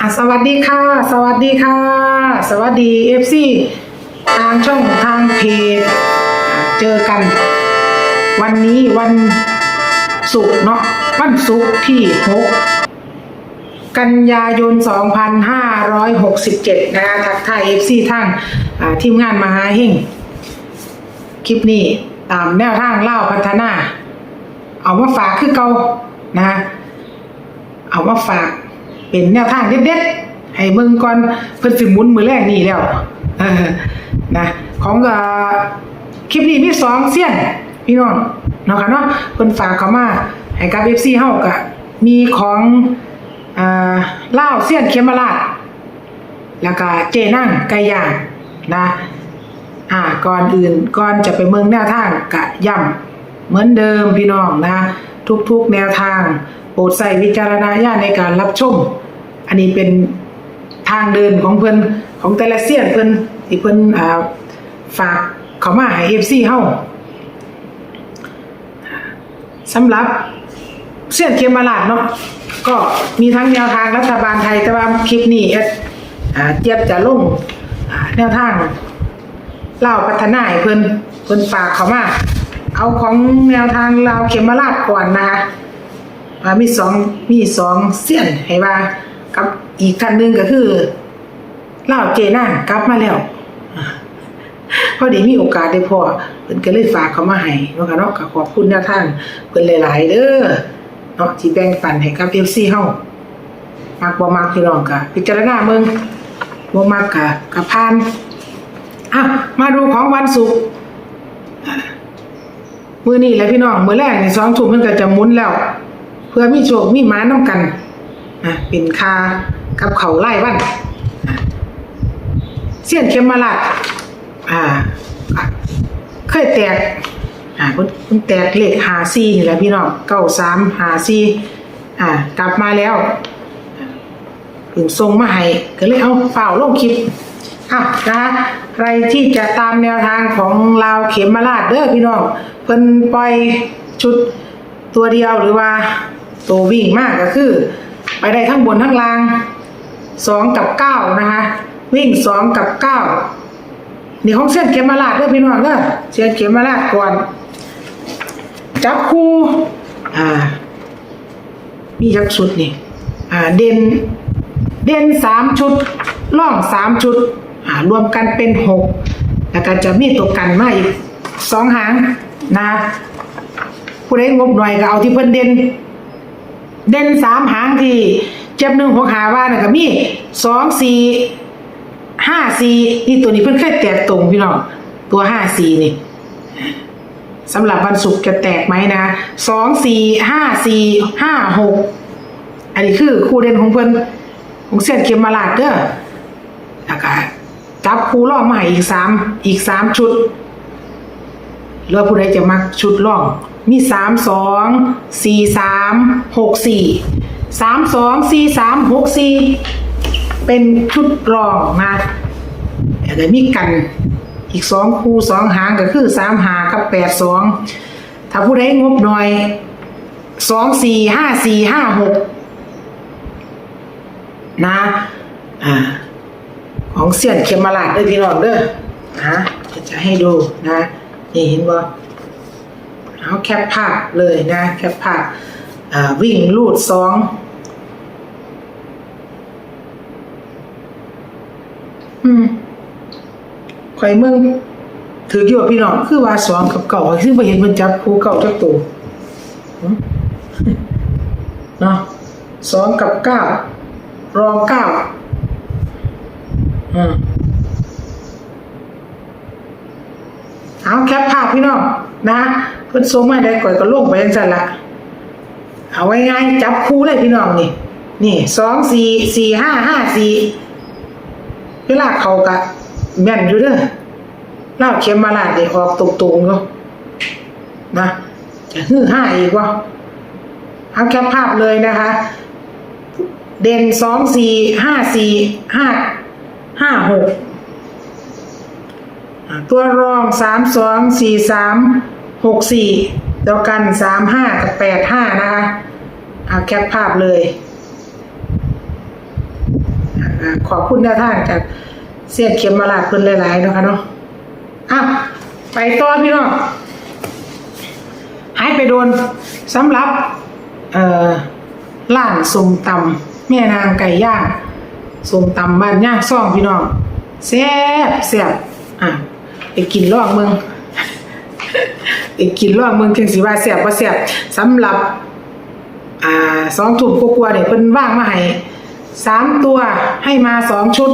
อะสวัสดีค่ะ สวัสดีค่ะ สวัสดีเอฟซีทางช่องทางเพจเจอกัน วันนี้วันศุกร์เนาะวันศุกร์ที่หกกันยายน 2567 นะคะทักทายเอฟซีทางอ่าทีมงานมหาเฮงคลิปนี้ตามแนวทางเล่าพัฒนา เอามาฝากคือเก่านะ เอามาฝาก เป็นแนวทางเด็ดๆให้เบิ่งก่อนเพิ่นสิหมุนมือแรกนี่แล้วนะของคลิปนี้มีสองเสี้ยนพี่น้องเนาะค่ะเนาะเพิ่นฝากเข้ามาให้กับ FC เฮาก็มีของอ่าลาวเสี้ยนเขมราชแล้วก็เจนั่งไก่ย่างนะอ่าก่อนอื่นก่อนจะไปเมืองแนวทางกะย่ำเหมือนเดิมพี่น้องนะ ทุกๆแนวทาง โปรดใส่วิจารณญาณในการรับชม อันนี้เป็นทางเดินของเพิ่อนของแต่ละเสี้ยนเพิ่อนที่เพิ่นอ่าฝากเขามาให้ FC เฮาสำหรับเสี้ยนเคมมาลาดเนาะก็มีทั้งแนวทางรัฐบาลไทยแต่ว่าคลิปนี้เอ็ดเจี๊ยบจะลงแนวทางเล่าพัฒนาให้เพิ่นเพิ่นฝากเขามาเอาของแนวทางเลาเขมราชก่อนนะคะมีสองมีสองเสี้ยนให้ว่า กับอีกท่านหนึ่งก็คือเล่าเจน่ากลับมาแล้วอ่าพอดีมีโอกาสได้พอเพิ่นก็เลยฝากเขามาให้เนาะค่ะเนาะก็ขอบคุณนวทางเพิ่นหลาย ๆ เด้อเนาะที่แบ่งปันให้กับ FC เฮามักบ่มักพี่น้องก็พิจารณาเบิ่งบ่มักก็ก็ผ่านอะมาดูของวันศุกร์มือนี่แหละพี่น้องมือแรกในสองทุ่มมันก็จะหมุนแล้ว เพื่อมีโชคมีหมาน้ำกัน อะเป็นคากับเขาไล่วันอะเสี้ยนเข็มมาลัดอ่า เคยแตก อ่าคุณคุณแตกเลขหาซีนี่แหละพี่น้องเก้าสามหาซีอ่า กลับมาแล้วถึงทรงมาให้ก็เลยเอาเฝ้าลงคลิปอะนะคะใครที่จะตามแนวทางของลาวเข็มมาลาดเด้อพี่น้องเพิ่นปล่อยชุดตัวเดียวหรือว่าตัววิ่งมากก็คือ ไปได้ทั้งบนทั้งล่างสองกับเก้านะคะวิ่งสองกับเก้านี่ของเส้นเข็มมาลาดเด้อพี่น้องเด้อเส้นเข็มมาลาดก่อน จับคู่อ่ามีจักชุดนี่อ่าเด่นเด่นสามชุดล่องสามชุดอ่ารวมกันเป็นหกแล้วก็จะมีตัวกันมาอีกสองหางนะผู้ใดงบหน่อยก็เอาที่เพิ่นเด่น เด่นสามหางที่เจ็บหนึ่งหกหาว่านะก็มีสองสี่ห้าสี่นี่ตัวนี้เพิ่นเคยแตกตรงพี่น้องตัวห้าสี่นี่สำหรับวันศุกร์จะแตกไหมนะสองสี่ห้าสี่ห้าหกอันนี้คือคู่เด่นของเพิ่อนของเส้นเข็มมาลาดเด้อแล้วก็จับคู่ล่องมาให้อีกสามอีกสามชุดแล้วผู้ใดจะมักชุดล่อง มีสามสองสี่สามหกสี่สามสองสี่สามหกสี่เป็นชุดรองนะแต่มีกันอีกสองคู่สองหางก็คือสามหากับแปดสองถ้าผู้ใดงบหน่อยสองสี่ห้าสี่ห้าหกนะอ่าของเสียนเขมมาลาดเด้อพี่น้องเด้อนะจะให้ดูนะนี่เห็นบ่ เอาแคปภาพเลยนะแคปภาพาวิ่งลูดสองอืมข่อยเมืองถืออยู่ว่าพี่น้องคือว่าสองกับเก่าซึ่งไปเห็นมันจับคู่เก่าจักตัวเนาะสองกับเก้ารองเก้าอืม เอาแคปภาพพี่น้องนะเพิ่นส่งมาได้ก่อยก็ลงไปจังซั่นละเอาไว้ง่ายจับคู่เลยพี่น้องนี่ นี่สองสี่สี่ห้าห้าสี่เวลาเขากะแม่นอยู่เด้อเล่าเข็มมาลาดได้ออกตรงๆเนาะนะจะฮือห้าอีกวะเอาแคปภาพเลยนะคะ เด่นสองสี่ห้าสี่ห้าห้าหก ตัวรองสามสองสี่สามหกสี่เดียวกันสามห้ากับแปดห้านะคะเอาแคปภาพเลยอขอบคุณแนวทางจากเสียดเข็มมาลาดเพิ่นหลายๆนะคะเนาะอะไปต่อพี่น้องหายไปโดนสำหรับเอ่อร้านสมตำแม่นางไก่ย่างสมตำบ้านย่างซ่องพี่น้องแซ่บแซ่บอะ ไปกินลองเมืองไปกินลองเมืองจังสิว่าแซ่บบ่แซ่บสำหรับ อ่าสองถุงกลัวๆเนี่ยเพิ่นว่างมาให้สามตัวให้มาสองชุด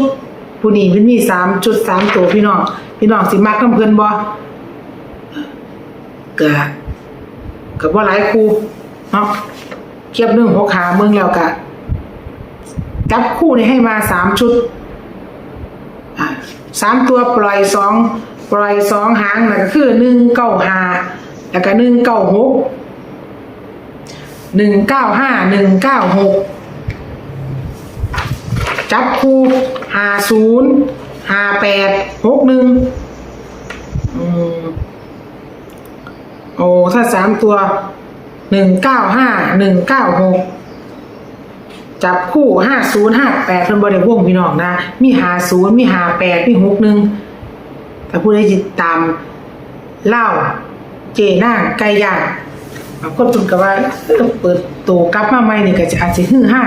ผู้นี้เพิ่นมีสามชุดสามตัวพี่น้องพี่น้องสิมักน้ำเพิ่นบ่ก็ก็บ่หลายคู่เนาะเทียบหนึ่งหกขาเมืองแล้วก็จับคู่นี่ให้มาสามชุดสามตัวปล่อยสอง ปล่อยสองหางนั่นก็คือหนึ่งเก้าห้าแล้วก็หนึ่งเก้าหกหนึ่งเก้าห้าหนึ่งเก้าหกจับคู่ห้าศูนย์ห้าแปดหกหนึ่งโอ้ถ้าสามตัวหนึ่งเก้าห้าหนึ่งเก้าหกจับคู่ห้าศูนย์ห้าแปดเพิ่นบริวงพี่น้องนะ มีหาศูนย์มีหาแปดมีหกหนึ่ง ถ้าผู้ใดติดตามเล่าเจน่างไก่ย่างบาคนเพิ่นก็ว่าเปิดโตกลับมาใหม่นี่ก็จะอาจสิฮือฮา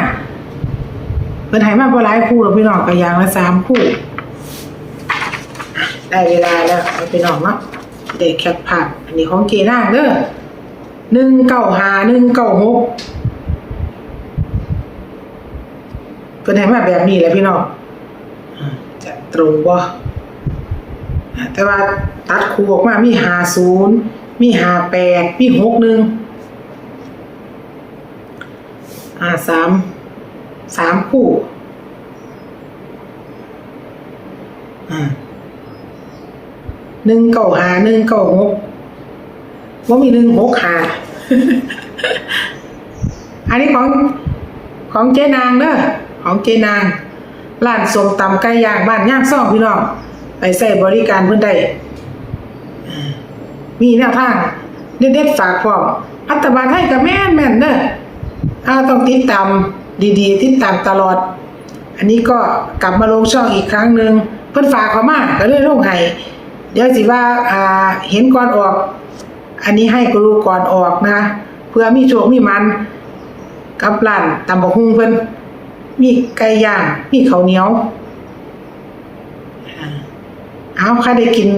เพิ่นให้มาบ่หลายคู่หรอกพี่น้องก็อย่างละสามคู่ ได้เวลาแล้วเอาไปน้องเนาะได้แคปภาพอันนี้ของเกน่างเด้อ195 196เพิ่นให้มาแบบนี้แหละพี่น้องจะตรงบ่ แต่ว่าตัดคู่ออกมามีหาศูนย์มีหาแปดมีหกหนึ่งอ่าสามสามคู่หนึ่งเก้าหาหนึ่งเก้าหกว่ามีหนึ่งหกหาอันนี้ของของเจนางเด้อของเจนางร้านสมตำไก่ย่างบ้านย่างซ่องพี่น้อง ไปใส่บริการเพื่อนได้มีแนวทางเด็ดๆฝากพร้อมรัฐบาลให้กับแม่นแม่นเด้อเอาต้องติดตามดีๆ ติดตามตลอด อันนี้ก็กลับมาลงช่องอีกครั้งหนึ่งเพิ่อนฝากเขามาก็เลยลงให้เดี๋ยวสิว่าอ่าเห็นก่อนออก อันนี้ให้กรู้ก่อนออกนะ เพื่อมีโชคมีมันกับร้านตำบักหุ่งเพิ่นมีไก่ย่างมีข้าวเหนียว เอาใครได้กิน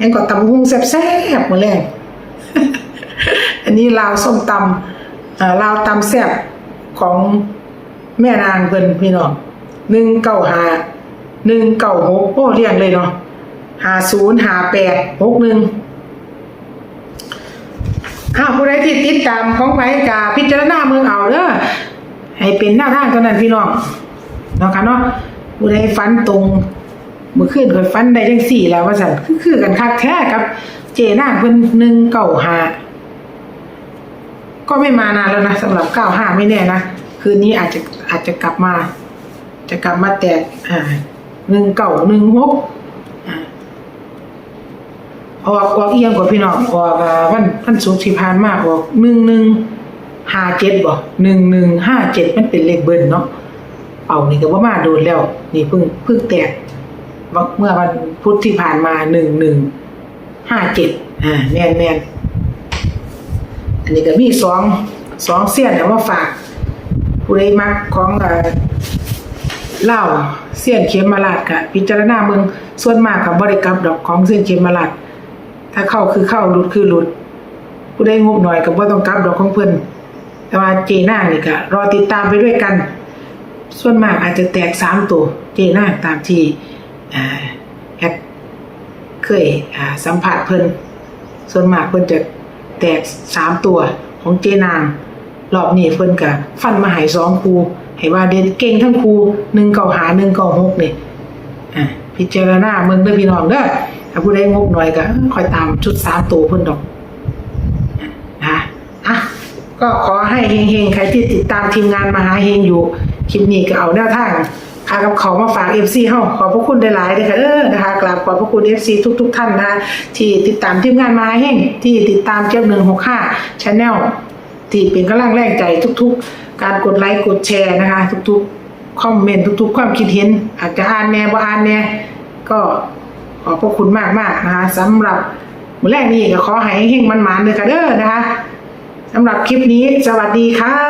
ยังก็ตำบักหุ่งแซ่บๆมื้อแรกอันนี้ลาวส้มตำอ่าลาวตำแซ่บของแม่นางเพิ่นพี่น้องหนึ่งเก้าหาหนึ่งเก้าหกโอ้เรียงเลยเนาะหาศูนย์หาแปดหกหนึ่งอ้าวผู้ใดที่ติดตามของไปกาพิจารณาเมืองเอาเด้อให้เป็นหน้าทางเท่านั้นพี่น้องเนาะค่ะเนาะผู้ใดฟันตรง เมื่อคืนข่อยฟันได้จังสี่แล้วว่าสั่นคือคือกันคักแท้ครับ เจนางเพิ่นหนึ่งเก้าหาก็ไม่มานานแล้วนะสำหรับเก้าห้าไม่แน่นะคืนนี้อาจจะอาจจะกลับมา จะกลับมาแตกอ่าหนึ่งเก้าหนึ่งหกออกออกเอียงกว่าพี่น้องออกอ่าวันวันศุกร์ที่ผ่านมาออกหนึ่งหนึ่งห้าเจ็ดบ่หนึ่งหนึ่งห้าเจ็ดมันเป็นเลขเบิ้ลเนาะเอานี่ก็ว่ามาโดนแล้ว นี่เพิ่งเพิ่งแตก เมื่อวันพุธที่ผ่านมาหนึ่งหนึ่งห้าเจ็ดอ่าแม่นแม่นอันนี้ก็มีสองสองเสี้ยนเอามาฝากผู้ใดมักของเอ่อเล่าเสี้ยนเข็มมาลาดกะพิจารณาเมืองส่วนมากกับบริกรรมดอกของเสี้ยนเข็มมาลาดถ้าเข้าคือเข้าหลุดคือหลุด ผู้ได้งบหน่อยกับว่าต้องกลับดอกของเพิ่อนแต่ว่าเจน่านี่ก็รอติดตามไปด้วยกัน ส่วนมากอาจจะแตกสามตัวเจน่าตามที่ อ่าแอดเคยอ่าสัมผัสเพิ่นส่วนมากเพิ่นจะแตกสามตัวของเจนางรอบนี้เพิ่นก็ฟันมาหายสองคูให้ว่าเด่นเก่งทั้งคูหนึ่งเก่าหาหนึ่งเก่าหกนี่อ่าพิจารณาเมืองเด้อพี่น้องเด้อถ้าผู้ใดงบหน่อยก็คอยตามชุดสามตัวเพิ่นดอกนะอะก็ขอให้เฮงๆ ใครที่ติดตามทีมงานมหาเฮงอยู่ คลิปนี้ก็เอาแนวทาง พากับขามาฝาก FC เฮาขอบพระคุณหลายๆเลยค่ะเด้อนะคะกราบขอบพระคุณ FC ทุกๆท่านนะคะที่ติดตามทีมงานมาเฮงที่ติดตามเจ้าหนึ่งหกห้าชแนลที่เป็นกำลังแรงใจทุก ๆ การกดไลค์กดแชร์นะคะ ทุกๆคอมเมนต์ทุก ๆ ความคิดเห็น อาจจะอ่านแน่บ่อ่านแน่ก็ขอบพระคุณมากๆนะคะสำหรับมื้อแรกนี้ก็ขอให้เฮงมันๆเลยค่ะเด้อนะคะสำหรับคลิปนี้สวัสดีค่ะ